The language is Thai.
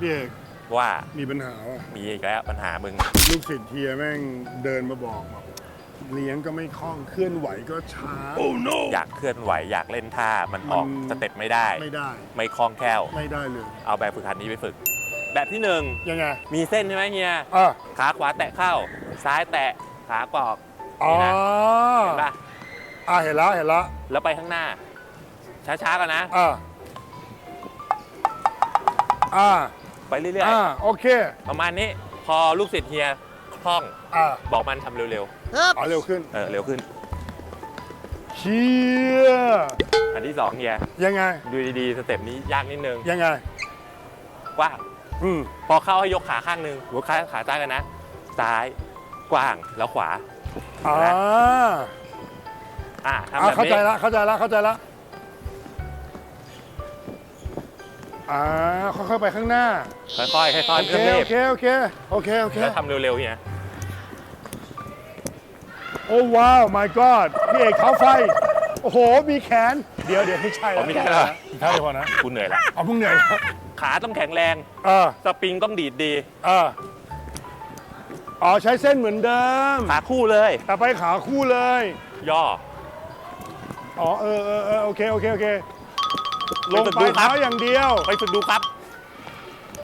พี่เอกว่ามีปัญหาว่ะมีอีกแล้วปัญหามึง ลูกศิษย์เฮียแม่งเดินมาบอกบอกเลี้ยงก็ไม่คล่องเคลื่อนไหวก็ช้าอยากเคลื่อนไหวอยากเล่นท่ามันออกมัน สเต็ปไม่ได้ ไม่ได้ ไม่คล่องแคล่ว ไม่ได้เลย เอาแบบฝึกหัดนี้ไปฝึก แบบที่หนึ่งยังไงมีเส้นใช่ไหมเฮีย อะขาขวาแตะเข้า ซ้ายแตะขากรอกอ๋อนี่นะเห็นปะอะเห็นแล้วเห็นแล้วแล้วไปข้างหน้า ช้าๆกันนะ อะอะ ไปเรื่อยอะโอเคๆ ประมาณนี้พอลูกศิษย์เฮียคล่องอะบอกมันทำเร็วเอาเร็วขึ้นๆเออเร็วขึ้น เชียอันที่สองเฮียยังไงดูดีๆสเต็ปนี้ยากนิดนึงยังไง กว้างอืมพอเข้าให้ยกขาข้างหนึ่งยกขาขาซ้ายกันนะซ้ายกว้างแล้วขวาอ่าอ่าทำอะแบบเข้าใจนี้ละเข้าใจละเข้าใจละ อ่าค่อยๆไปข้างหน้าค่อยๆค่อยๆโอไม่เคต้องรีโอบเคโอเคโอเคโอเคแล้วทำเร็วๆเฮียโอ้ว้าว my god พี่เอกเขาไฟ โอ้โห มีแขน เดี๋ยวเดี๋ยวไม่ใช่อ๋อไม่ใช่เหรออีกท่าเดียวพอนะกูเหนื่อยละเอามึงเหนื่อยแล้วขาต้องแข็งแรง เออสปริงต้องดีดดีเอออ๋อใช้เส้นเหมือนเดิม ขาคู่เลย แต่ไปขาคู่เลย ย่อ อ๋อเออเออเออโอเคโอเคโอเค ลงไปฝึกไปดูครับเท้าอย่างเดียว ไปฝึกดูครับ